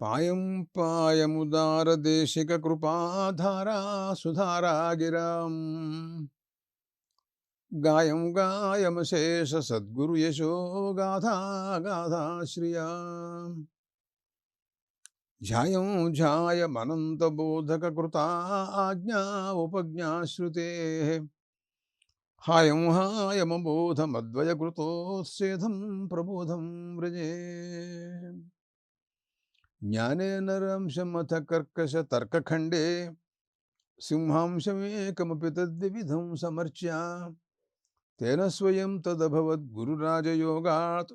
पायं पायमुदारदेशिककृपाधारा सुधारा गिराम् गायं यशो गाधा गाधा श्रिया। ध्यायं ध्यायमनन्तबोधककृता आज्ञा उपज्ञा श्रुतेः। हायं हायमबोधमद्वयकृतोत्सेधं प्रबोधं व्रजे। జ్ఞానేన రంశమథ కర్కశ తర్కఖండే సింహాంశమేకమపి తద్విధం సమర్చ్య తేన స్వయం తదభవద్ గురురాజయోగాత్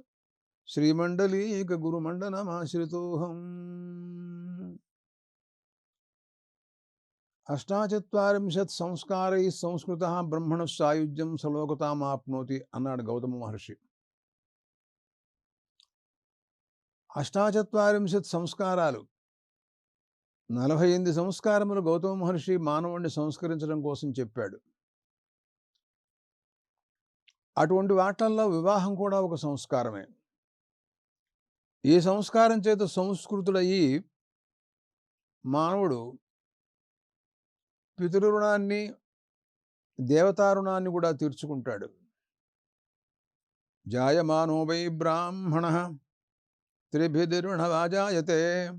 శ్రీమండలీక గురుమండనమాశ్రితోహం అష్టాచత్వరింశత్ సంస్కారై సంస్కృత బ్రహ్మణ సాయుజ్యం సలోకతామాప్నోతి అన్నాడు గౌతమ మహర్షి. అష్టాచత్వరింశత్ సంస్కారాలు. నలభై ఎనిమిది సంస్కారములు గౌతమ మహర్షి మానవుణ్ణి సంస్కరించడం కోసం చెప్పాడు. అటువంటి వాటల్లో వివాహం కూడా ఒక సంస్కారమే. ఈ సంస్కారం చేత సంస్కృతుడయి మానవుడు పితృరుణాన్ని దేవతారుణాన్ని కూడా తీర్చుకుంటాడు. జాయమానో వై బ్రాహ్మణ త్రిభిదిరుణవాజాయతే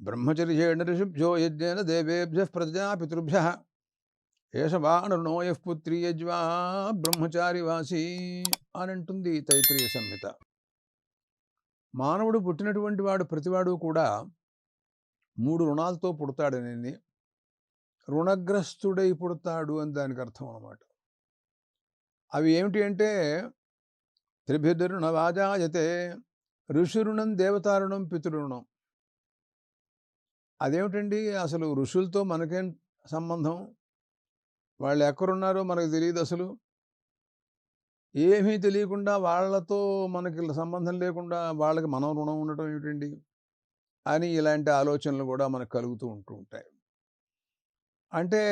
బ్రహ్మచర్యేణ ఋషిభ్యో యజ్ఞేన దేవేభ్య ప్రజాపితృభ్య ఏషవాణరుణో యః పుత్రి యజ్వా బ్రహ్మచారివాసి అని అంటుంది తైత్రీయ సంహిత. మానవుడు పుట్టినటువంటి వాడు ప్రతివాడు కూడా మూడు రుణాలతో పుడతాడని రుణగ్రస్తుడై పుడతాడు అని దానికి అర్థం అన్నమాట. అవి ఏమిటి అంటే త్రిభిర్రుణ ఋషిరుణం దేవతారుణం పితృరుణం అదేమిటండి? అసలు ఋషులతో మనకేం సంబంధం? వాళ్ళు ఎక్కడున్నారో మనకు తెలియదు అసలు. ఏమీ తెలియకుండా వాళ్ళతో మనకి సంబంధం లేకుండా వాళ్ళకి మనం రుణం ఉండటం ఏమిటండి? అని ఇలాంటి ఆలోచనలు కూడా మనకు కలుగుతూ ఉంటూ ఉంటాయి. అంటే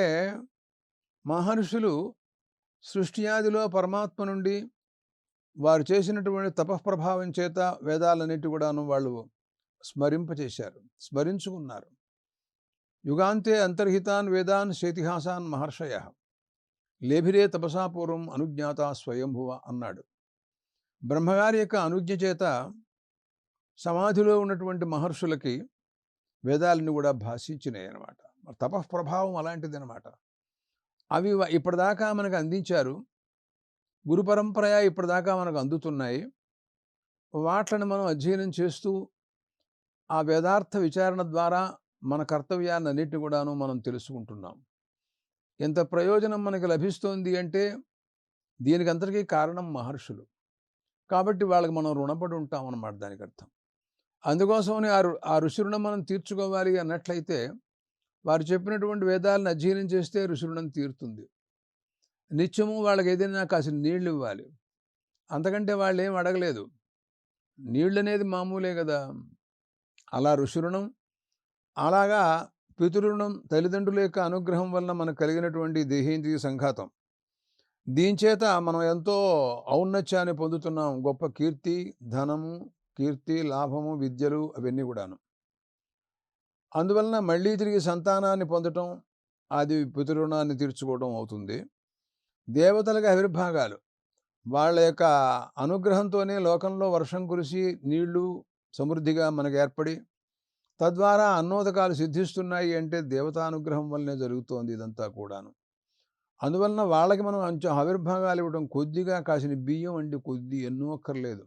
మహర్షులు సృష్టియాదిలో పరమాత్మ నుండి వారు చేసినటువంటి తపఃప్రభావం చేత వేదాలన్నిటి కూడాను వాళ్ళు స్మరింపచేశారు స్మరించుకున్నారు. యుగాంతే అంతర్హితాన్ వేదాన్ శేతిహాసాన్ మహర్షయ లేభిరే తపసాపూర్వం అనుజ్ఞాత స్వయంభువ అన్నాడు. బ్రహ్మగారి యొక్క అనుజ్ఞ చేత సమాధిలో ఉన్నటువంటి మహర్షులకి వేదాలని కూడా భాషించినాయి అనమాట తపఃప్రభావం అలాంటిది అనమాట అవి ఇప్పటిదాకా మనకు అందించారు. గురు పరంపర ఇప్పటిదాకా మనకు అందుతున్నాయి. వాటిని మనం అధ్యయనం చేస్తూ ఆ వేదార్థ విచారణ ద్వారా మన కర్తవ్యాన్ని అన్నిటిని కూడాను మనం తెలుసుకుంటున్నాం. ఎంత ప్రయోజనం మనకి లభిస్తోంది అంటే దీనికి అంతటికీ కారణం మహర్షులు. కాబట్టి వాళ్ళకి మనం రుణపడి ఉంటాం అన్నమాట దానికి అర్థం. అందుకోసమని ఆ ఆ ఋషి రుణం మనం తీర్చుకోవాలి అన్నట్లయితే వారు చెప్పినటువంటి వేదాలను అధ్యయనం చేస్తే ఋషి రుణం తీరుతుంది. నిత్యము వాళ్ళకి ఏదైనా కాసిన నీళ్ళు ఇవ్వాలి అంతకంటే వాళ్ళు ఏం అడగలేదు. నీళ్ళు అనేది మామూలే కదా అలా ఋషిరుణం అలాగా పితృణం తల్లిదండ్రుల యొక్క అనుగ్రహం వలన మనకు కలిగినటువంటి దేహేంద్రియ సంఘాతం. దీనిచేత మనం ఎంతో ఔన్నత్యాన్ని పొందుతున్నాం. గొప్ప కీర్తి ధనము కీర్తి లాభము విద్యలు అవన్నీ కూడాను. అందువలన మళ్ళీ తిరిగి సంతానాన్ని పొందటం అది పితృణాన్ని తీర్చుకోవడం అవుతుంది. దేవతలకు ఆవిర్భాగాలు. వాళ్ళ యొక్క అనుగ్రహంతోనే లోకంలో వర్షం కురిసి నీళ్ళు సమృద్ధిగా మనకు ఏర్పడి తద్వారా అన్నోదకాలు సిద్ధిస్తున్నాయి అంటే దేవతానుగ్రహం వల్లనే జరుగుతోంది ఇదంతా కూడాను. అందువలన వాళ్ళకి మనం కొంచెం ఆవిర్భాగాలు ఇవ్వడం కొద్దిగా కాసిన బియ్యం అండి కొద్ది ఎన్నో అక్కర్లేదు.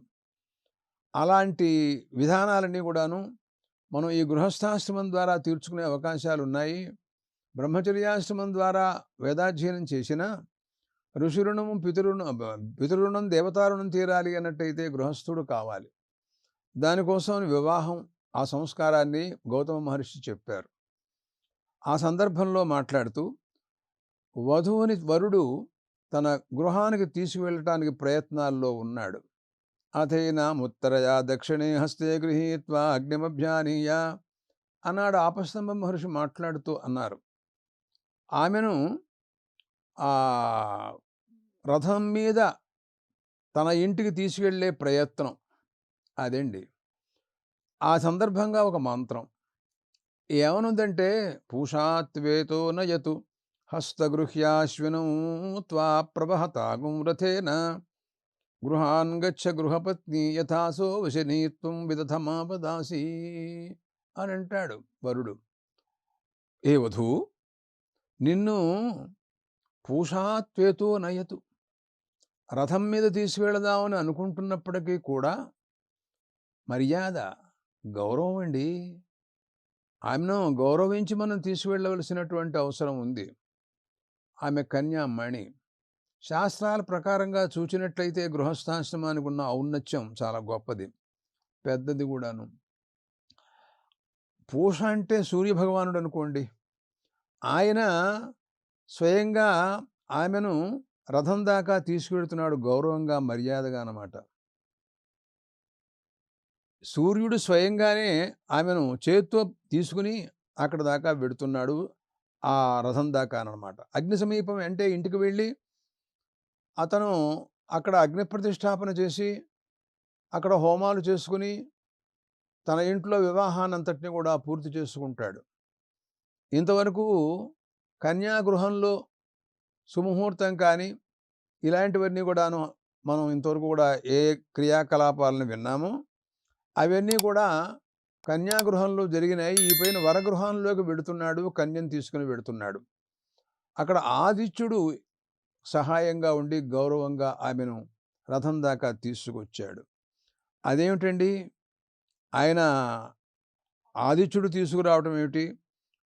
అలాంటి విధానాలన్నీ కూడాను మనం ఈ గృహస్థాశ్రమం ద్వారా తీర్చుకునే అవకాశాలు ఉన్నాయి బ్రహ్మచర్యాశ్రమం ద్వారా వేదాధ్యయనం చేసినా ఋషిరుణము పితృణం పితృణం దేవతారుణం తీరాలి అన్నట్టయితే గృహస్థుడు కావాలి. దానికోసం వివాహం ఆ సంస్కారాన్ని గౌతమ మహర్షి చెప్పారు. ఆ సందర్భంలో మాట్లాడుతూ వధువుని వరుడు తన గృహానికి తీసుకువెళ్ళటానికి ప్రయత్నాల్లో ఉన్నాడు. అథైనా ముత్తరయా దక్షిణే హస్తే గృహీత్వా అగ్నిమభ్యానీయ అన్నాడు. ఆపస్తంభ మహర్షి మాట్లాడుతూ అన్నారు. ఆమెను ఆ రథం మీద తన ఇంటికి తీసుకెళ్ళే ప్రయత్నం అదండి. ఆ సందర్భంగా ఒక మంత్రం. ఏమనుందంటే పూషాత్వేతో నయతు హస్తగృహ్యాశ్వినం త్వా ప్రభహతాగుం రథేన గృహాన్ గచ్చ గృహపత్ని యథాసో వశనీత్వం విదధమాపదాసి అని అంటాడు వరుడు. ఏ వధూ నిన్ను పూషాత్వేతో నయతు రథం మీద తీసుకువెళదామని అనుకుంటున్నప్పటికీ కూడా మర్యాద గౌరవం అండి. ఆమెను గౌరవించి మనం తీసుకువెళ్ళవలసినటువంటి అవసరం ఉంది. ఆమె కన్యామణి శాస్త్రాల ప్రకారంగా చూచినట్లయితే గృహస్థాశ్రమానికి ఉన్న ఔన్నత్యం చాలా గొప్పది. పెద్దది కూడాను. పూష అంటే సూర్యభగవానుడు అనుకోండి ఆయన స్వయంగా ఆమెను రథం దాకా తీసుకెడుతున్నాడు గౌరవంగా మర్యాదగా అన్నమాట. సూర్యుడు స్వయంగానే ఆమెను చేత్తో తీసుకుని అక్కడ దాకా వెడుతున్నాడు ఆ రథం దాకా అనమాట అగ్ని సమీపం అంటే ఇంటికి వెళ్ళి అతను అక్కడ అగ్ని ప్రతిష్టాపన చేసి అక్కడ హోమాలు చేసుకుని తన ఇంట్లో వివాహాన్నంతటిని కూడా పూర్తి చేసుకుంటాడు. ఇంతవరకు కన్యాగృహంలో సుముహూర్తం కానీ ఇలాంటివన్నీ కూడాను మనం ఇంతవరకు కూడా ఏ క్రియాకలాపాలను విన్నామో. అవన్నీ కూడా కన్యాగృహంలో జరిగినాయి. ఈ పైన వరగృహంలోకి వెడుతున్నాడు కన్యను తీసుకుని వెడుతున్నాడు. అక్కడ ఆదిత్యుడు సహాయంగా ఉండి గౌరవంగా ఆమెను రథం దాకా తీసుకొచ్చాడు. అదేమిటండి? ఆయన ఆదిత్యుడు తీసుకురావటం ఏమిటి?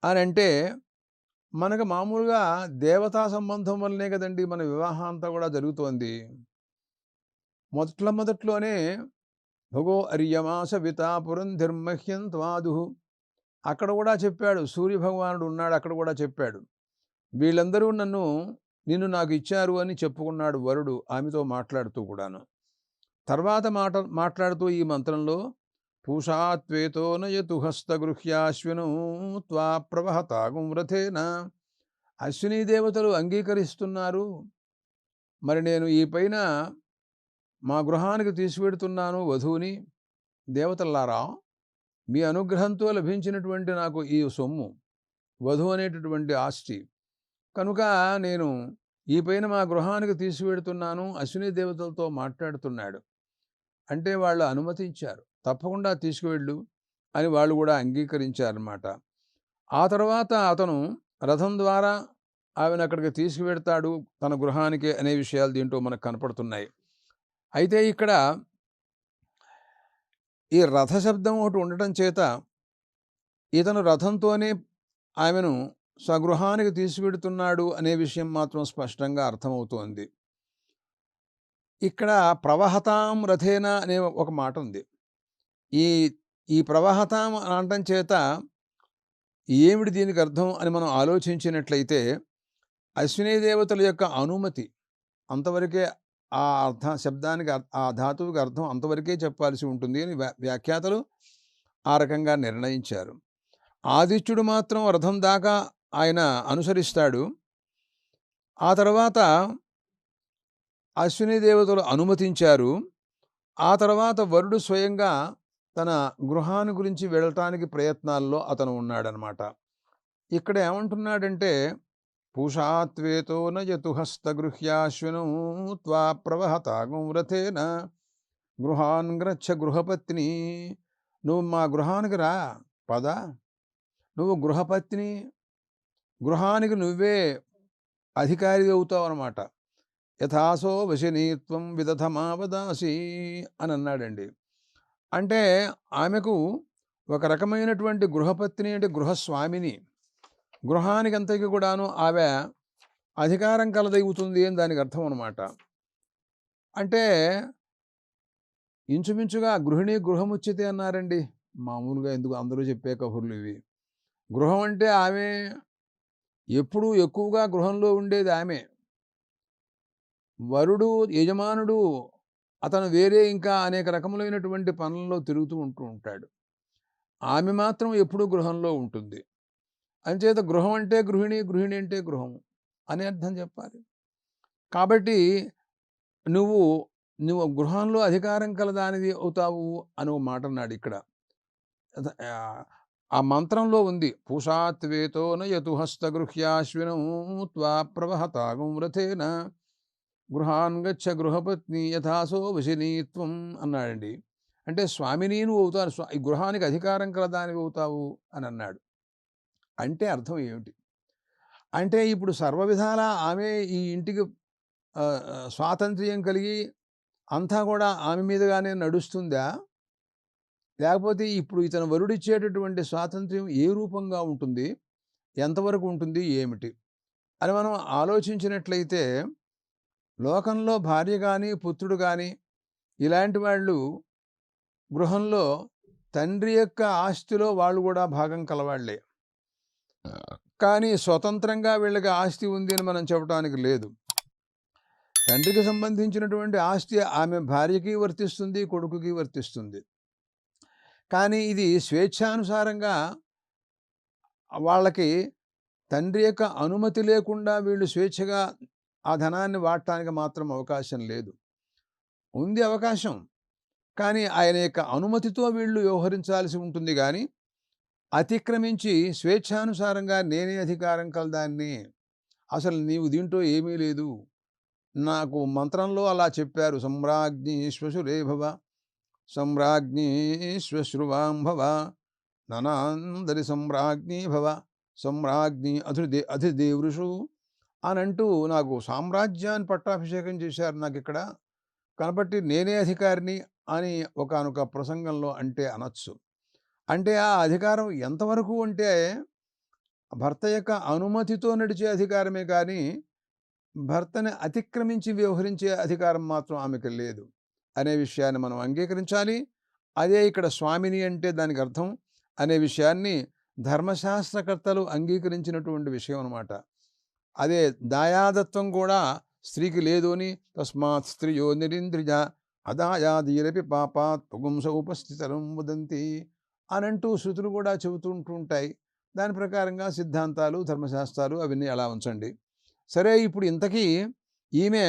అని అంటే మనకు మామూలుగా దేవతా సంబంధం వల్లనే కదండి మన వివాహం అంతా కూడా జరుగుతోంది. మొదట్ల మొదట్లోనే భగో అర్యమాస వితాపురం ధర్మహ్యం త్వాదు అక్కడ కూడా చెప్పాడు సూర్యభగవానుడు ఉన్నాడు అక్కడ కూడా చెప్పాడు. వీళ్ళందరూ నన్ను నిన్ను నాకు ఇచ్చారు అని చెప్పుకున్నాడు వరుడు ఆమెతో మాట్లాడుతూ కూడాను. తర్వాత మాట మాట్లాడుతూ ఈ మంత్రంలో పూషాత్వేతో నయతు హస్తగృహ్యాశ్విను త్వా ప్రవహతాగం వ్రతేన అశ్విని దేవతలు అంగీకరిస్తున్నారు. మరి నేను ఈ పైన మా గృహానికి తీసుకెడుతున్నాను వధువుని దేవతల్లారా మీ అనుగ్రహంతో లభించినటువంటి నాకు ఈ సొమ్ము వధువు అనేటటువంటి ఆస్తి. కనుక నేను ఈ పైన మా గృహానికి తీసుకువెడుతున్నాను అశ్విని దేవతలతో మాట్లాడుతున్నాడు. అంటే వాళ్ళు అనుమతించారు. తప్పకుండా తీసుకువెళ్ళు అని వాళ్ళు కూడా అంగీకరించారన్నమాట. ఆ తర్వాత అతను రథం ద్వారా ఆమెను అక్కడికి తీసుకువెడతాడు తన గృహానికి అనే విషయాలు దీంట్లో మనకు కనపడుతున్నాయి. అయితే ఇక్కడ ఈ రథ శబ్దం ఒకటి ఉండటం చేత ఇతను రథంతోనే ఆమెను స్వగృహానికి తీసుకెడుతున్నాడు అనే విషయం మాత్రం స్పష్టంగా అర్థమవుతోంది. ఇక్కడ ప్రవహతాం రథేన అనే ఒక మాట ఉంది. ఈ ఈ ప్రవాహత అనటం చేత ఏమిటి దీనికి అర్థం అని మనం ఆలోచించినట్లయితే అశ్విని దేవతల యొక్క అనుమతి అంతవరకే ఆ అర్థ శబ్దానికి అర్- ఆ ధాతువుకి అర్థం అంతవరకే చెప్పాల్సి ఉంటుంది అని వ్యా- వ్యాఖ్యాతలు ఆ రకంగా నిర్ణయించారు. ఆదిత్యుడు మాత్రం రథం దాకా ఆయన అనుసరిస్తాడు. ఆ తర్వాత అశ్విని దేవతలు అనుమతించారు. ఆ తర్వాత వరుడు స్వయంగా తన గృహాన్ని గురించి వెళ్ళటానికి ప్రయత్నాల్లో అతను ఉన్నాడనమాట. ఇక్కడ ఏమంటున్నాడంటే పూషాత్వేతో నయతుహస్త హస్తగృహ్యాశ్విను త్వా ప్రవహతాగం రథేన గృహాన్ గ్రచ్చ గృహపత్ని. నువ్వు మా గృహానికి రా పద. నువ్వు గృహపత్ని గృహానికి నువ్వే అధికారి అవుతావు అనమాట యథాసో వశనీత్వం విదధమావదాసి అని అన్నాడండి అంటే ఆమెకు ఒక రకమైనటువంటి గృహపత్ని అంటే గృహస్వామిని. గృహానికి అంతకి కూడాను ఆమె అధికారం కలదవుతుంది అని దానికి అర్థం అనమాట అంటే ఇంచుమించుగా గృహిణి గృహముచ్చితే అన్నారండి. మామూలుగా ఎందుకు అందరూ చెప్పే కబుర్లు ఇవి. గృహం అంటే ఆమె ఎప్పుడూ ఎక్కువగా గృహంలో ఉండేది ఆమె. వరుడు యజమానుడు అతను వేరే ఇంకా అనేక రకములైనటువంటి పనుల్లో తిరుగుతూ ఉంటూ ఉంటాడు. ఆమె మాత్రం ఎప్పుడూ గృహంలో ఉంటుంది. అంచేత గృహం అంటే గృహిణి గృహిణి అంటే గృహం అని అర్థం చెప్పాలి. కాబట్టి నువ్వు నువ్వు గృహంలో అధికారం కలదానిది అవుతావు అని ఒక మాట అన్నాడు ఇక్కడ. ఆ, మంత్రంలో ఉంది. పూషాత్వేతో నయతు హస్తగృహ్యాశ్వినో త్వా ప్రవహతాగం రథేన గృహాన్ గచ్చ గృహపత్ని యథాసో వశినీత్వం అన్నాడండి. అంటే స్వామిని నువ్వు అవుతాను స్వా- ఈ గృహానికి అధికారం కలదానివి అవుతావు అని అన్నాడు. అంటే అర్థం ఏమిటి? అంటే ఇప్పుడు సర్వ విధాలా ఆమె ఈ ఇంటికి స్వాతంత్ర్యం కలిగి అంతా కూడా ఆమె మీదుగానే నడుస్తుందా? లేకపోతే ఇప్పుడు ఇతను వరుడిచ్చేటటువంటి స్వాతంత్ర్యం ఏ రూపంగా ఉంటుంది? ఎంతవరకు ఉంటుంది? ఏమిటి? అని మనం ఆలోచించినట్లయితే లోకంలో భార్య కానీ పుత్రుడు కానీ ఇలాంటి వాళ్ళు గృహంలో తండ్రి యొక్క ఆస్తిలో వాళ్ళు కూడా భాగం కలవాళ్ళే. కానీ స్వతంత్రంగా వీళ్ళకి ఆస్తి ఉంది అని మనం చెప్పడానికి లేదు. తండ్రికి సంబంధించినటువంటి ఆస్తి ఆమె భార్యకి వర్తిస్తుంది కొడుకుకి వర్తిస్తుంది. కానీ ఇది స్వేచ్ఛానుసారంగా వాళ్ళకి తండ్రి యొక్క అనుమతి లేకుండా వీళ్ళు స్వేచ్ఛగా ఆ ధనాన్ని వాడటానికి మాత్రం అవకాశం లేదు. ఉంది అవకాశం. కానీ ఆయన యొక్క అనుమతితో వీళ్ళు వ్యవహరించాల్సి ఉంటుంది కానీ అతిక్రమించి స్వేచ్ఛానుసారంగా నేనే అధికారం కలదాన్ని అసలు నీవు దీంట్లో ఏమీ లేదు. నాకు మంత్రంలో అలా చెప్పారు. సమ్రాజ్ఞి శ్వశురేభవ సమ్రాజ్ఞి శ్వశ్రువాంభవ ననాందరి సమ్రాజ్ఞి భవ సమ్రాజ్ఞి అధిదే అధిదేవృషు అని అంటూ నాకు సామ్రాజ్యాన్ని పట్టాభిషేకం చేశారు నాకు ఇక్కడ. కాబట్టి నేనే అధికారిని అని ఒకానొక ప్రసంగంలో అంటే అనొచ్చు. అంటే ఆ అధికారం ఎంతవరకు అంటే భర్త యొక్క అనుమతితో నడిచే అధికారమే కానీ భర్తని అతిక్రమించి వ్యవహరించే అధికారం మాత్రం ఆమెకు లేదు అనే విషయాన్ని మనం అంగీకరించాలి. అదే ఇక్కడ స్వామిని అంటే దానికి అర్థం అనే విషయాన్ని ధర్మశాస్త్రకర్తలు అంగీకరించినటువంటి విషయం అనమాట అదే దాయాదత్వం కూడా స్త్రీకి లేదు అని తస్మాత్ స్త్రీయో నిరింద్రిజ అదాయాదీరపి పాపాత్ పుగుంస ఉపస్థితరం వదంతి అనంటూ శృతులు కూడా చెబుతుంటూ ఉంటాయి దాని ప్రకారంగా సిద్ధాంతాలు ధర్మశాస్త్రాలు అవన్నీ అలా ఉంచండి. సరే ఇప్పుడు ఇంతకీ ఈమె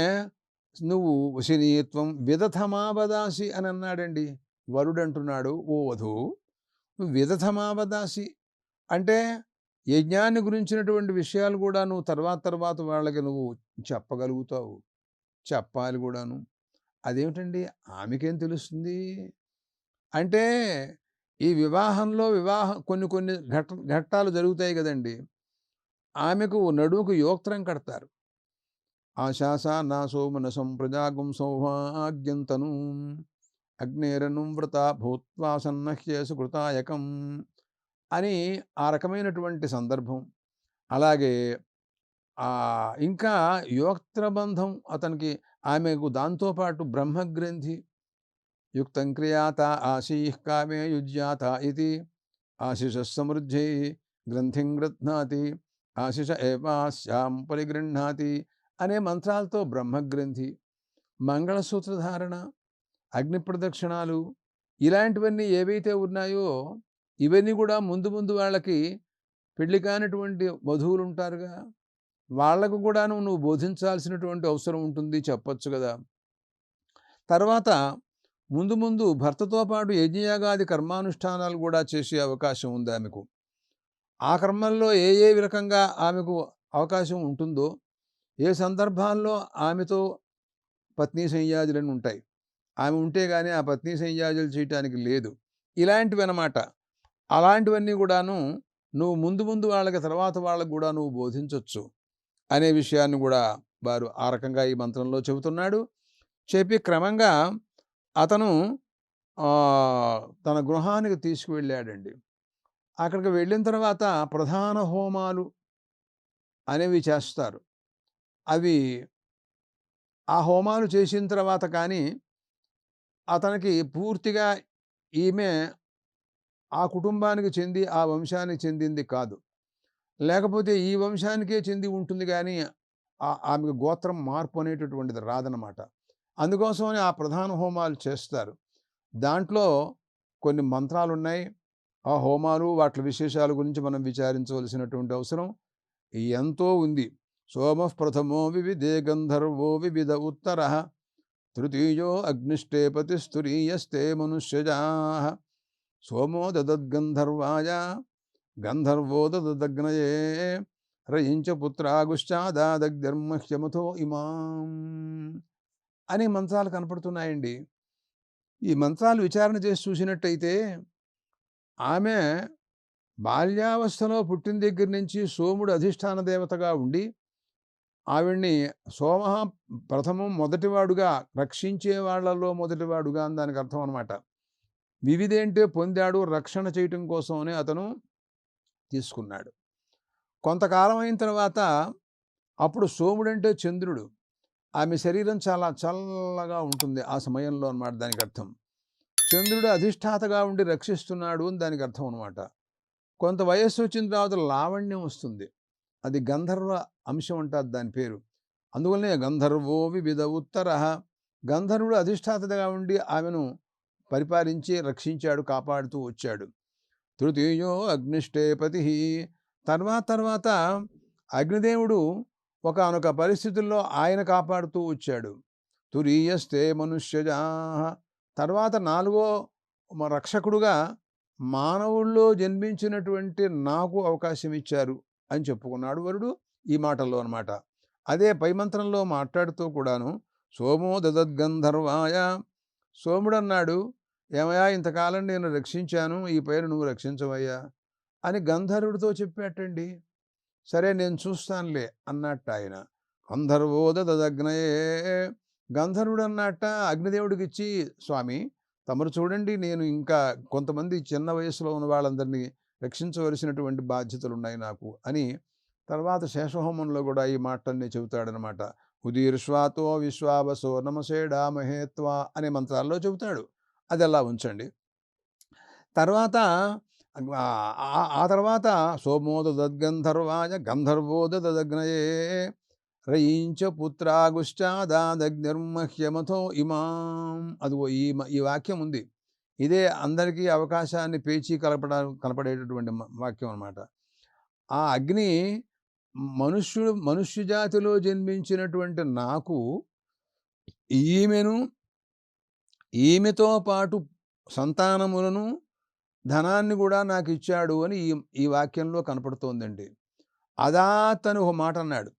నువ్వు వశనీయత్వం విదథమావదాసి అని అన్నాడండి. వరుడు అంటున్నాడు ఓ వధు నువ్వు విదథమావదాసి అంటే యజ్ఞాన్ని గురించినటువంటి విషయాలు కూడా నువ్వు తర్వాత తర్వాత వాళ్ళకి నువ్వు చెప్పగలుగుతావు. చెప్పాలి కూడాను. అదేమిటండి? ఆమెకేం తెలుస్తుంది? అంటే ఈ వివాహంలో వివాహం కొన్ని కొన్ని ఘట ఘట్టాలు జరుగుతాయి కదండి. ఆమెకు నడుముకు యోక్త్రం కడతారు. ఆశాస నా సోమనసం ప్రజాగం సౌభాగ్యంతను. అగ్నేరను వ్రత భూత్వా సన్నహ్యేసు కృతాయకం అని ఆ రకమైనటువంటి సందర్భం. అలాగే ఇంకా యోక్త్రబంధం అతనికి ఆమెకు దాంతోపాటు బ్రహ్మగ్రంథి యుక్తం క్రియాత ఆశీః కామే యుజ్యాత ఇది ఆశిష సమృద్ధి గ్రంథిం గృహ్ణాతి ఆశిష ఏవాస్యాం పరిగృహ్ణాతి అనే మంత్రాలతో బ్రహ్మగ్రంథి మంగళసూత్రధారణ అగ్ని ప్రదక్షిణాలు ఇలాంటివన్నీ ఏవైతే ఉన్నాయో ఇవన్నీ కూడా ముందు ముందు వాళ్ళకి పెళ్ళి కానటువంటి వధువులు ఉంటారుగా వాళ్ళకు కూడాను నువ్వు బోధించాల్సినటువంటి అవసరం ఉంటుంది చెప్పొచ్చు కదా. తర్వాత ముందు ముందు భర్తతో పాటు యజ్ఞయాగాది కర్మానుష్ఠానాలు కూడా చేసే అవకాశం ఉంది ఆమెకు. ఆ కర్మల్లో ఏ ఏ రకంగా ఆమెకు అవకాశం ఉంటుందో ఏ సందర్భాల్లో ఆమెతో పత్ని సంయాజులను ఉంటాయి ఆమె ఉంటే కానీ ఆ పత్ని సంయాజులు చేయటానికి లేదు. ఇలాంటివి అన్నమాట అలాంటివన్నీ కూడాను నువ్వు ముందు ముందు వాళ్ళకి తర్వాత వాళ్ళకు కూడా నువ్వు బోధించవచ్చు అనే విషయాన్ని కూడా వారు ఆ రకంగా ఈ మంత్రంలో చెబుతున్నాడు. చెప్పి క్రమంగా అతను తన గృహానికి తీసుకువెళ్ళాడండి. అక్కడికి వెళ్ళిన తర్వాత ప్రధాన హోమాలు అనేవి చేస్తారు. అవి ఆ హోమాలు చేసిన తర్వాత కానీ అతనికి పూర్తిగా ఈమె ఆ కుటుంబానికి చెంది ఆ వంశానికి చెందింది కాదు. లేకపోతే ఈ వంశానికే చెంది ఉంటుంది కానీ ఆ- ఆమెకు గోత్రం మార్పు అనేటటువంటిది రాదనమాట అందుకోసమని ఆ ప్రధాన హోమాలు చేస్తారు. దాంట్లో కొన్ని మంత్రాలు ఉన్నాయి ఆ హోమాలు వాటి విశేషాల గురించి మనం విచారించవలసినటువంటి అవసరం ఎంతో ఉంది. సోమ ప్రథమో వివిధే గంధర్వో వివిధ ఉత్తర తృతీయో అగ్నిష్టేపతి స్థురీయస్తే మనుష్యజా సోమో దదద్గంధర్వాయ గంధర్వో దదగ్నయే రయించ పుత్రాగుశ్చాదాదగ్ధర్మహ్యమథో ఇమాం అని మంత్రాలు కనపడుతున్నాయండి. ఈ మంత్రాలు విచారణ చేసి చూసినట్టయితే ఆమె బాల్యావస్థలో పుట్టిన దగ్గర నుంచి సోముడు అధిష్టాన దేవతగా ఉండి ఆవిడ్ని సోమ ప్రథమం మొదటివాడుగా రక్షించే వాళ్ళలో మొదటివాడుగా అని దానికి అర్థం అనమాట వివిధేంటే పొందాడు రక్షణ చేయటం కోసమనే అతను తీసుకున్నాడు. కొంతకాలం అయిన తర్వాత అప్పుడు సోముడంటే చంద్రుడు. ఆమె శరీరం చాలా చల్లగా ఉంటుంది ఆ సమయంలో అనమాట దానికి అర్థం. చంద్రుడు అధిష్టాతగా ఉండి రక్షిస్తున్నాడు అని దానికి అర్థం అనమాట కొంత వయస్సు వచ్చిన తర్వాత లావణ్యం వస్తుంది. అది గంధర్వ అంశం అంటారు దాని పేరు. అందువల్లనే గంధర్వో వివిధ ఉత్తర. గంధర్వుడు అధిష్టాతగా ఉండి ఆమెను పరిపాలించి రక్షించాడు కాపాడుతూ వచ్చాడు. తృతీయో అగ్నిష్టేపతి తర్వాత తర్వాత అగ్నిదేవుడు ఒకనొక పరిస్థితుల్లో ఆయన కాపాడుతూ వచ్చాడు. తురీయస్తే మనుష్యజా. తర్వాత నాలుగో రక్షకుడుగా మానవుల్లో జన్మించినటువంటి నాకు అవకాశం ఇచ్చారు అని చెప్పుకున్నాడు వరుడు ఈ మాటల్లో అనమాట అదే పై మంత్రంలో మాట్లాడుతూ కూడాను సోమో దదద్గంధర్వాయ. సోముడు అన్నాడు ఏమయ్యా ఇంతకాలం నేను రక్షించాను ఈ పైన నువ్వు రక్షించవయ్యా అని గంధర్వుడితో చెప్పేటండి. సరే నేను చూస్తానులే అన్నట్టు ఆయన. గంధర్వోద దదగ్నయే గంధర్వుడు అన్నట్ట అగ్నిదేవుడికి ఇచ్చి స్వామి తమరు చూడండి నేను ఇంకా కొంతమంది చిన్న వయసులో ఉన్న వాళ్ళందరినీ రక్షించవలసినటువంటి బాధ్యతలు ఉన్నాయి నాకు అని తర్వాత శేషహోమంలో కూడా ఈ మాటల్ని చెబుతాడనమాట. ఉదీర్శ్వాతో విశ్వావసో నమసేడా మహేత్వా అనే మంత్రాల్లో చెబుతాడు. అది అలా ఉంచండి. తర్వాత ఆ తర్వాత సోమోద దద్గంధర్వాయ గంధర్వోద దదగ్నయే రయించ పుత్రాగుష్టాదాదగ్నిర్మహ్యమథో ఇమాం. అదిగో ఈ ఈ వాక్యం ఉంది. ఇదే అందరికీ అవకాశాన్ని పేచి కలపడ కలపడేటటువంటి వాక్యం అనమాట ఆ అగ్ని మనుష్యుడు మనుష్య జాతిలో జన్మించినటువంటి నాకు ఈమెను ఈమెతో పాటు సంతానములను ధనాన్ని కూడా నాకు ఇచ్చాడు అని ఈ ఈ వాక్యంలో కనపడుతోందండి. అదాతను ఒక మాట అన్నాడు.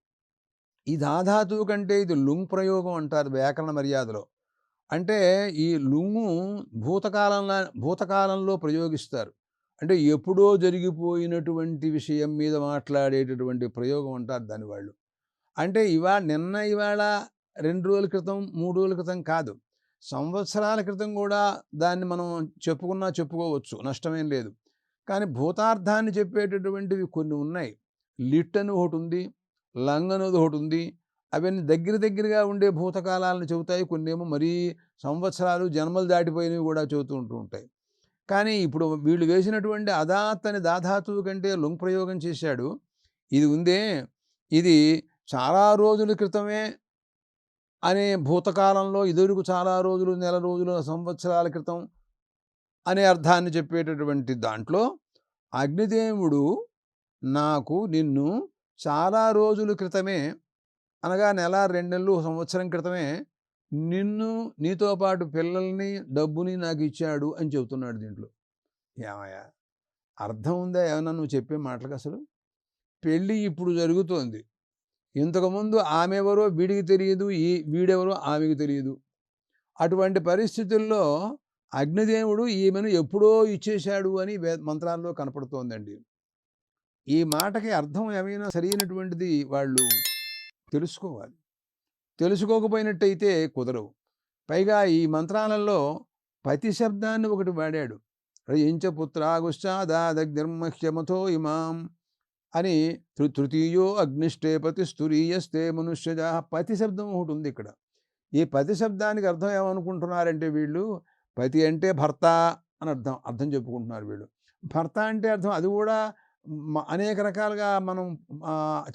ఈ దాధాతువు కంటే ఇది లుంగ్ ప్రయోగం అంటారు వ్యాకరణ మర్యాదలో. అంటే ఈ లుంగు భూతకాలంలో భూతకాలంలో ప్రయోగిస్తారు. అంటే ఎప్పుడో జరిగిపోయినటువంటి విషయం మీద మాట్లాడేటటువంటి ప్రయోగం అంటారు దాని వాళ్ళు అంటే ఇవాళ నిన్న ఇవాళ రెండు రోజుల క్రితం మూడు రోజుల క్రితం కాదు. సంవత్సరాల క్రితం కూడా దాన్ని మనం చెప్పుకున్నా చెప్పుకోవచ్చు. నష్టమేం లేదు. కానీ భూతార్థాన్ని చెప్పేటటువంటివి కొన్ని ఉన్నాయి. లిట్ అని ఒకటి ఉంది. లంగ్ అనేది ఒకటి ఉంది. అవన్నీ దగ్గర దగ్గరగా ఉండే భూతకాలాలను చెబుతాయి. కొన్ని ఏమో మరీ సంవత్సరాలు జన్మలు దాటిపోయినవి కూడా చెబుతూ ఉంటూ ఉంటాయి. కానీ ఇప్పుడు వీళ్ళు వేసినటువంటి అదాత్ అని దాదాతు కంటే లొంగ్ ప్రయోగం చేశాడు. ఇది ఉందే. ఇది చాలా రోజుల క్రితమే అనే భూతకాలంలో ఇదివరకు చాలా రోజులు నెల రోజులు సంవత్సరాల క్రితం అనే అర్థాన్ని చెప్పేటటువంటి దాంట్లో అగ్నిదేవుడు నాకు నిన్ను చాలా రోజుల క్రితమే అనగా నెల రెండు నెలలు సంవత్సరం క్రితమే నిన్ను నీతో పాటు పిల్లల్ని డబ్బుని నాకు ఇచ్చాడు అని చెబుతున్నాడు దీంట్లో. ఏమయ్యా? అర్థం ఉందా? ఏమన్నా నువ్వు చెప్పే మాటలకు అసలు? పెళ్ళి ఇప్పుడు జరుగుతోంది. ఇంతకుముందు ఆమె ఎవరో వీడికి తెలియదు ఈ వీడెవరో ఆమెకు తెలియదు. అటువంటి పరిస్థితుల్లో అగ్నిదేవుడు ఈమెను ఎప్పుడో ఇచ్చేశాడు అని మంత్రాల్లో కనపడుతోందండి. ఈ మాటకి అర్థం ఏమైనా సరైనటువంటిది వాళ్ళు తెలుసుకోవాలి. తెలుసుకోకపోయినట్టయితే కుదరవు. పైగా ఈ మంత్రాలలో పతి శబ్దాన్ని ఒకటి వాడాడు. రయించ పుత్రాగుశ్చాదాదగ్నిర్మహ్యమథో ఇమాం అని తృతీయో అగ్నిష్టే పతి స్తురీయస్తే మనుష్యజ పతి శబ్దం ఒకటి ఉంది ఇక్కడ. ఈ పతి శబ్దానికి అర్థం ఏమనుకుంటున్నారంటే వీళ్ళు పతి అంటే భర్త అని అర్థం అర్థం చెప్పుకుంటున్నారు వీళ్ళు. భర్త అంటే అర్థం అది కూడా అనేక రకాలుగా మనం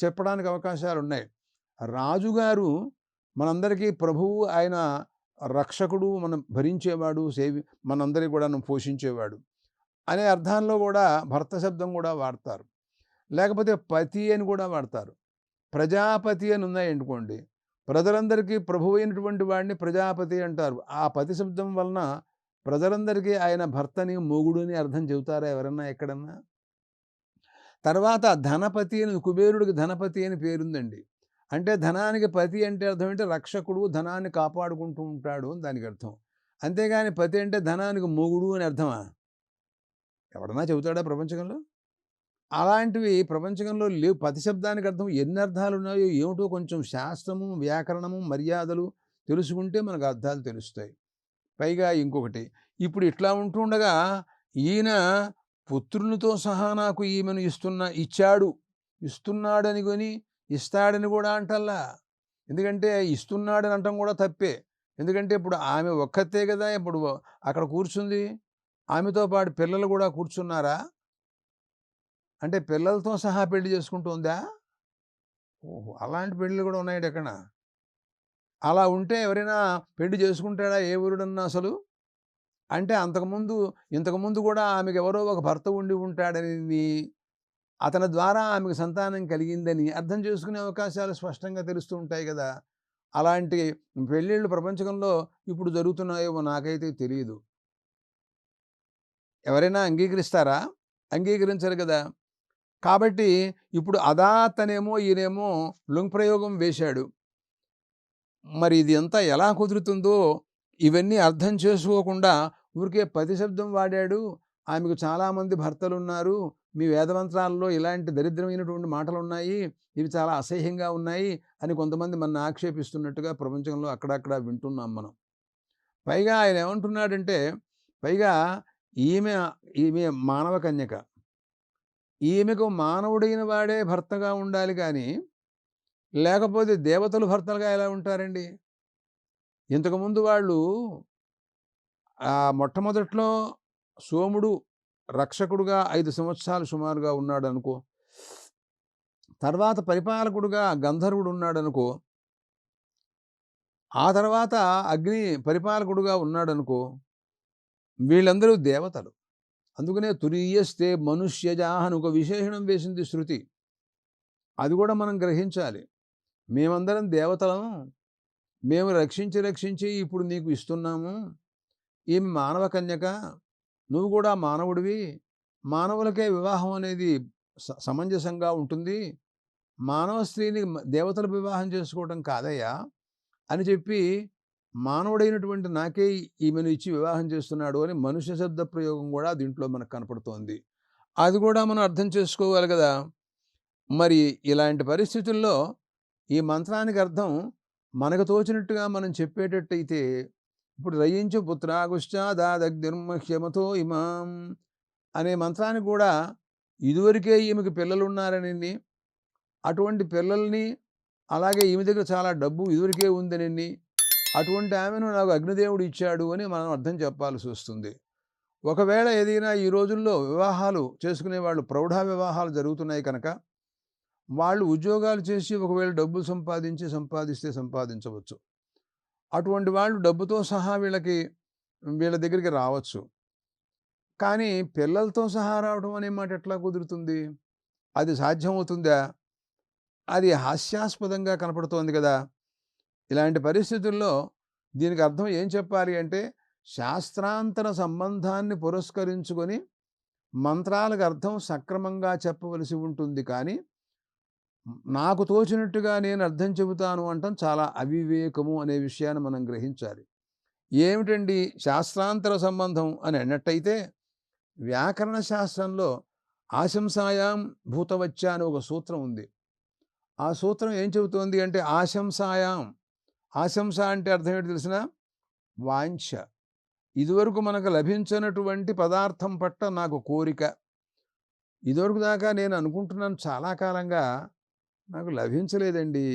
చెప్పడానికి అవకాశాలు ఉన్నాయి. రాజుగారు మనందరికీ ప్రభువు ఆయన రక్షకుడు మనం భరించేవాడు సేవి మనందరికీ కూడా పోషించేవాడు అనే అర్థాల్లో కూడా భర్త శబ్దం కూడా వాడతారు. లేకపోతే పతి అని కూడా వాడతారు. ప్రజాపతి అని ఉన్నాయనుకోండి ప్రజలందరికీ ప్రభు అయినటువంటి వాడిని ప్రజాపతి అంటారు. ఆ పతి శబ్దం వలన ప్రజలందరికీ ఆయన భర్తని మొగుడుని అర్థం చెబుతారా ఎవరన్నా ఎక్కడన్నా? తర్వాత ధనపతి అని కుబేరుడికి ధనపతి అని పేరుందండి. అంటే ధనానికి పతి అంటే అర్థం ఏంటి? రక్షకుడు ధనాన్ని కాపాడుకుంటూ ఉంటాడు అని దానికి అర్థం. అంతేగాని పతి అంటే ధనానికి మొగుడు అని అర్థమా? ఎవడన్నా చెబుతాడా ప్రపంచంలో? అలాంటివి ప్రపంచంలో లేవు. పతి శబ్దానికి అర్థం ఎన్ని అర్థాలు ఉన్నాయో ఏమిటో కొంచెం శాస్త్రము వ్యాకరణము మర్యాదలు తెలుసుకుంటే మనకు అర్థాలు తెలుస్తాయి. పైగా ఇంకొకటి ఇప్పుడు ఇట్లా ఉంటుండగా ఈయన పుత్రులతో సహా నాకు ఈమెను ఇస్తున్న ఇచ్చాడు. ఇస్తున్నాడని కొని ఇస్తాడని కూడా అంటల్లా. ఎందుకంటే ఇస్తున్నాడని అంటం కూడా తప్పే. ఎందుకంటే ఇప్పుడు ఆమె ఒక్కతే కదా ఇప్పుడు అక్కడ కూర్చుంది. ఆమెతో పాటు పిల్లలు కూడా కూర్చున్నారా? అంటే పిల్లలతో సహా పెళ్ళి చేసుకుంటుందా ఓహో! అలాంటి పెళ్ళిళ్ళు కూడా ఉన్నాయి ఎక్కడ అలా ఉంటే ఎవరైనా పెళ్ళి చేసుకుంటాడా? ఏ ఊరుడన్నా అసలు? అంటే అంతకుముందు ఇంతకుముందు కూడా ఆమెకు ఎవరో ఒక భర్త ఉండి ఉంటాడని అతని ద్వారా ఆమెకు సంతానం కలిగిందని అర్థం చేసుకునే అవకాశాలు స్పష్టంగా తెలుస్తూ ఉంటాయి కదా! అలాంటి పెళ్ళిళ్ళు ప్రపంచంలో ఇప్పుడు జరుగుతున్నాయో నాకైతే తెలియదు ఎవరైనా అంగీకరిస్తారా? అంగీకరించరు కదా! కాబట్టి ఇప్పుడు అదాతనేమో ఈయనేమో లుంగ్ ప్రయోగం వేశాడు. మరి ఇది అంతా ఎలా కుదురుతుందో ఇవన్నీ అర్థం చేసుకోకుండా ఊరికే పది శబ్దం వాడాడు. ఆమెకు చాలామంది భర్తలు ఉన్నారు మీ వేదమంత్రాల్లో ఇలాంటి దరిద్రమైనటువంటి మాటలు ఉన్నాయి ఇవి చాలా అసహ్యంగా ఉన్నాయి అని కొంతమంది మన ఆక్షేపిస్తున్నట్టుగా ప్రపంచంలో అక్కడక్కడ వింటున్నాం మనం. పైగా ఆయన ఏమంటున్నాడంటే పైగా ఈమె ఈమె మానవ కన్యక ఈమెకు మానవుడైన వాడే భర్తగా ఉండాలి కానీ లేకపోతే దేవతలు భర్తలుగా ఎలా ఉంటారండి? ఇంతకుముందు వాళ్ళు ఆ మొట్టమొదట్లో సోముడు రక్షకుడుగా ఐదు సంవత్సరాలు సుమారుగా ఉన్నాడు అనుకో తర్వాత పరిపాలకుడుగా గంధర్వుడు ఉన్నాడు అనుకో ఆ తర్వాత అగ్ని పరిపాలకుడుగా ఉన్నాడనుకో వీళ్ళందరూ దేవతలు. అందుకనే తురీయస్తే మనుష్యజాహ అని ఒక విశేషణం వేసింది శృతి. అది కూడా మనం గ్రహించాలి. మేమందరం దేవతలం. మేము రక్షించి రక్షించి ఇప్పుడు నీకు ఇస్తున్నాము. ఈమె మానవ కన్యక నువ్వు కూడా మానవుడివి. మానవులకే వివాహం అనేది సమంజసంగా ఉంటుంది. మానవ స్త్రీని దేవతలు వివాహం చేసుకోవడం కాదయ్యా అని చెప్పి మానవుడైనటువంటి నాకే ఈమెను ఇచ్చి వివాహం చేస్తున్నాడు అని మనుష్య శబ్ద ప్రయోగం కూడా దీంట్లో మనకు కనపడుతోంది. అది కూడా మనం అర్థం చేసుకోవాలి కదా! మరి ఇలాంటి పరిస్థితుల్లో ఈ మంత్రానికి అర్థం మనకు తోచినట్టుగా మనం చెప్పేటట్టయితే ఇప్పుడు రయించు పుత్రాగుశ్చా దాదగ్నిర్మహ్యమతో ఇమాం అనే మంత్రానికి కూడా ఇదివరకే ఈమెకి పిల్లలు ఉన్నారని అటువంటి పిల్లల్ని అలాగే ఈమె దగ్గర చాలా డబ్బు ఇదివరకే ఉందనండి అటువంటి ఆమెను నాకు అగ్నిదేవుడు ఇచ్చాడు అని మనం అర్థం చెప్పాల్సి వస్తుంది. ఒకవేళ ఏదైనా ఈ రోజుల్లో వివాహాలు చేసుకునే వాళ్ళు ప్రౌఢ వివాహాలు జరుగుతున్నాయి కనుక వాళ్ళు ఉద్యోగాలు చేసి ఒకవేళ డబ్బులు సంపాదించి సంపాదిస్తే సంపాదించవచ్చు. అటువంటి వాళ్ళు డబ్బుతో సహా వీళ్ళకి వీళ్ళ దగ్గరికి రావచ్చు. కానీ పిల్లలతో సహా రావడం అనే మాట ఎట్లా కుదురుతుంది? అది సాధ్యమవుతుందా? అది హాస్యాస్పదంగా కనపడుతోంది కదా! ఇలాంటి పరిస్థితుల్లో దీనికి అర్థం ఏం చెప్పాలి అంటే శాస్త్రాంతర సంబంధాన్ని పురస్కరించుకొని మంత్రాలకు అర్థం సక్రమంగా చెప్పవలసి ఉంటుంది. కానీ నాకు తోచినట్టుగా నేను అర్థం చెబుతాను అంటాం చాలా అవివేకము అనే విషయాన్ని మనం గ్రహించాలి. ఏమిటండి శాస్త్రాంతర సంబంధం అని అన్నట్టయితే వ్యాకరణ శాస్త్రంలో ఆశంసాయాం భూతవచ్చ అని ఒక సూత్రం ఉంది. ఆ సూత్రం ఏం చెబుతోంది అంటే ఆశంసాయాం ఆశంస అంటే అర్థం ఏంటి తెలిసిన? వాంఛ. ఇదివరకు మనకు లభించినటువంటి పదార్థం పట్ల నాకు కోరిక. ఇదివరకు దాకా నేను అనుకుంటున్నాను చాలా కాలంగా నాకు లభించలేదండి.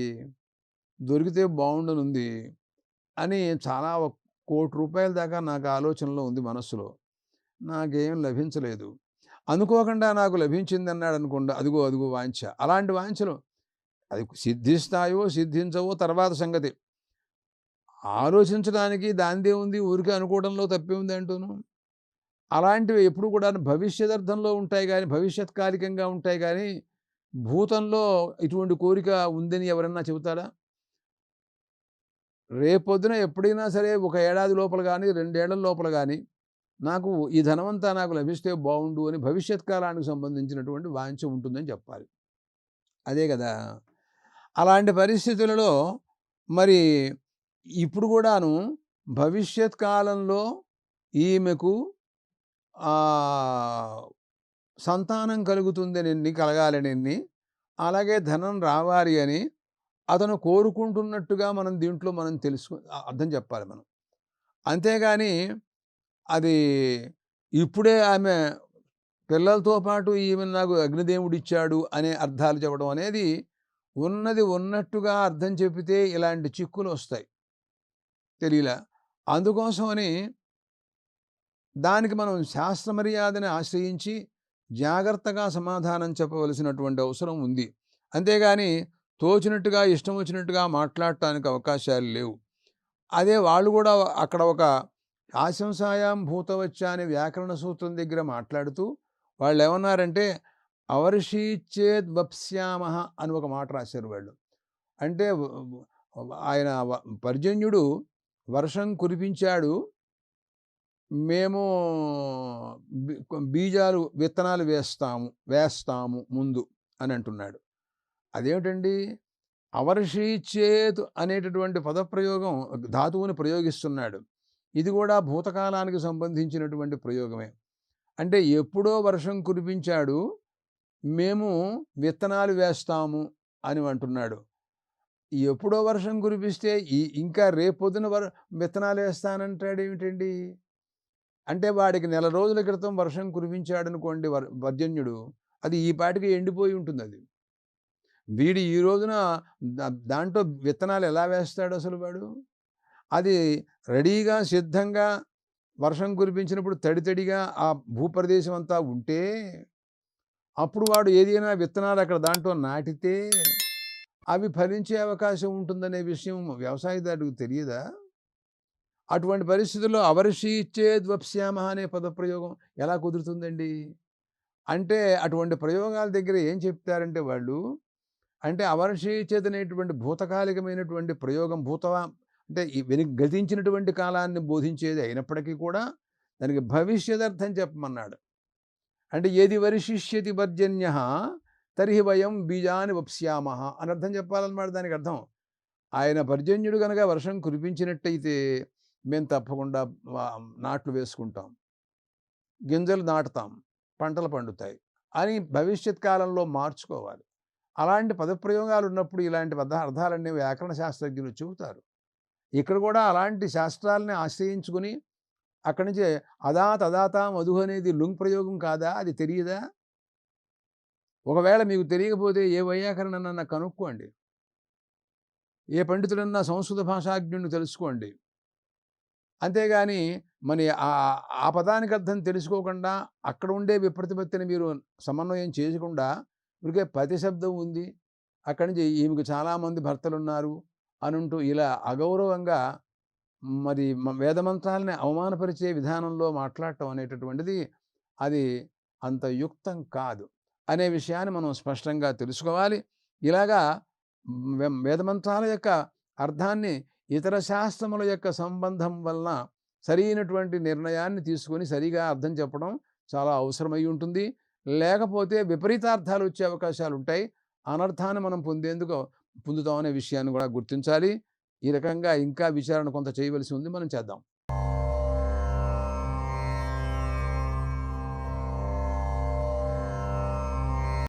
దొరికితే బాగుండనుంది అని చాలా కోటి రూపాయల దాకా నాకు ఆలోచనలో ఉంది మనస్సులో. నాకేం లభించలేదు. అనుకోకుండా నాకు లభించింది అన్నాడు అనుకోండి అదిగో అదిగో వాంఛ. అలాంటి వాంఛలు అది సిద్ధిస్తాయో సిద్ధించవో తర్వాత సంగతి. ఆలోచించడానికి దానిదే ఉంది ఊరికే అనుకోవడంలో తప్పే ఉంది అంటూను. అలాంటివి ఎప్పుడు కూడా భవిష్యదర్థంలో ఉంటాయి కానీ భవిష్యత్కాలికంగా ఉంటాయి కానీ భూతంలో ఇటువంటి కోరిక ఉందని ఎవరన్నా చెబుతారా? రేపొద్దున ఎప్పుడైనా సరే ఒక ఏడాది లోపల కానీ రెండేళ్ళ లోపల కానీ నాకు ఈ ధనమంతా నాకు లభిస్తే బాగుండు అని భవిష్యత్ కాలానికి సంబంధించినటువంటి వాంఛ ఉంటుందని చెప్పాలి. అదే కదా! అలాంటి పరిస్థితులలో మరి ఇప్పుడు కూడాను భవిష్యత్ కాలంలో ఈమెకు సంతానం కలుగుతుందని కలగాలని అలాగే ధనం రావాలి అని అతను కోరుకుంటున్నట్టుగా మనం దీంట్లో మనం తెలుసు అర్థం చెప్పాలి మనం. అంతేగాని అది ఇప్పుడే ఆమె పిల్లలతో పాటు ఈమె నాకు అగ్నిదేవుడు ఇచ్చాడు అనే అర్థాలు చెప్పడం అనేది ఉన్నది ఉన్నట్టుగా అర్థం చెబితే ఇలాంటి చిక్కులు వస్తాయి. తెలియలా అందుకోసమని దానికి మనం శాస్త్ర మర్యాదని ఆశ్రయించి జాగ్రత్తగా సమాధానం చెప్పవలసినటువంటి అవసరం ఉంది. అంతేగాని తోచినట్టుగా ఇష్టం వచ్చినట్టుగా మాట్లాడటానికి అవకాశాలు లేవు. అదే వాళ్ళు కూడా అక్కడ ఒక ఆశంసాయాం భూతవచ్చ అనే వ్యాకరణ సూత్రం దగ్గర మాట్లాడుతూ వాళ్ళు ఏమన్నారంటే అవర్షీచేద్ వప్స్యామ అని ఒక మాట రాశారు వాళ్ళు. అంటే ఆయన పర్జన్యుడు వర్షం కురిపించాడు. మేము బీజాలు విత్తనాలు వేస్తాము వేస్తాము ముందు అని అంటున్నాడు. అదేమిటండి? అవర్షీచేత్ అనేటటువంటి పదప్రయోగం ధాతువుని ప్రయోగిస్తున్నాడు. ఇది కూడా భూతకాలానికి సంబంధించినటువంటి ప్రయోగమే. అంటే ఎప్పుడో వర్షం కురిపించాడు మేము విత్తనాలు వేస్తాము అని అంటున్నాడు. ఎప్పుడో వర్షం కురిపిస్తే ఈ ఇంకా రేపొద్దున వర్ విత్తనాలు వేస్తానంటాడు ఏమిటండి? అంటే వాడికి నెల రోజుల క్రితం వర్షం కురిపించాడు అనుకోండి వర్ వర్జన్యుడు అది ఈ పాటికి ఎండిపోయి ఉంటుంది అది వీడు ఈ రోజున దాంట్లో విత్తనాలు ఎలా వేస్తాడు అసలు వాడు? అది రెడీగా సిద్ధంగా వర్షం కురిపించినప్పుడు తడి తడిగా ఆ భూప్రదేశం అంతా ఉంటే అప్పుడు వాడు ఏదైనా విత్తనాలు అక్కడ దాంట్లో నాటితే అవి ఫలించే అవకాశం ఉంటుందనే విషయం వ్యవసాయదారుడికి తెలియదా? అటువంటి పరిస్థితుల్లో అవర్షి ఇచ్చేద్వప్స్యామ అనే పదప్రయోగం ఎలా కుదురుతుందండి? అంటే అటువంటి ప్రయోగాల దగ్గర ఏం చెప్తారంటే వాళ్ళు అంటే అవర్షి అనేటువంటి భూతకాలికమైనటువంటి ప్రయోగం భూతవా అంటే ఈ వెను గతించినటువంటి కాలాన్ని బోధించేది అయినప్పటికీ కూడా దానికి భవిష్యదర్థం చెప్పమన్నాడు. అంటే ఏది వర్షిష్యతి పర్జన్య తర్హి వయం బీజాని వప్స్యామ అని అర్థం చెప్పాలన్నమాట దానికి అర్థం. ఆయన పర్జన్యుడు కనుక వర్షం కురిపించినట్టయితే మేము తప్పకుండా నాట్లు వేసుకుంటాం. గింజలు నాటుతాం. పంటలు పండుతాయి. అని భవిష్యత్ కాలంలో మార్చుకోవాలి. అలాంటి పదప్రయోగాలు ఉన్నప్పుడు ఇలాంటి పద అర్థాలన్నీ వ్యాకరణ శాస్త్రజ్ఞులు చెబుతారు. ఇక్కడ కూడా అలాంటి శాస్త్రాలని ఆశ్రయించుకుని అక్కడి నుంచి అదా తదాత మధు అనేది లుంగ్ ప్రయోగం కాదా? అది తెలియదా? ఒకవేళ మీకు తెలియకపోతే ఏ వైయాకరణన్నా కనుక్కోండి. ఏ పండితుడన్నా సంస్కృత భాషాజ్ఞుడిని తెలుసుకోండి. అంతేగాని మరి ఆ ఆ పదానికి అర్థం తెలుసుకోకుండా అక్కడ ఉండే విప్రతిపత్తిని మీరు సమన్వయం చేయకుండా ఇప్పటికే పతి శబ్దం ఉంది. అక్కడి నుంచి ఈమెకు చాలామంది భర్తలు ఉన్నారు అనుంటూ ఇలా అగౌరవంగా మరి మ- వేదమంత్రాలని అవమానపరిచే విధానంలో మాట్లాడటం అనేటటువంటిది అది అంత యుక్తం కాదు. అనే విషయాన్ని మనం స్పష్టంగా తెలుసుకోవాలి. ఇలాగా వేదమంత్రాల యొక్క అర్థాన్ని ఇతర శాస్త్రముల యొక్క సంబంధం వలన సరైనటువంటి నిర్ణయాన్ని తీసుకొని సరిగా అర్థం చెప్పడం చాలా అవసరమై ఉంటుంది. లేకపోతే విపరీతార్థాలు వచ్చే అవకాశాలు ఉంటాయి. అనర్థాన్ని మనం పొందేందుకు పొందుతామనే విషయాన్ని కూడా గుర్తించాలి. ఈ రకంగా ఇంకా విచారణ కొంత చేయవలసి ఉంది. మనం చేద్దాం.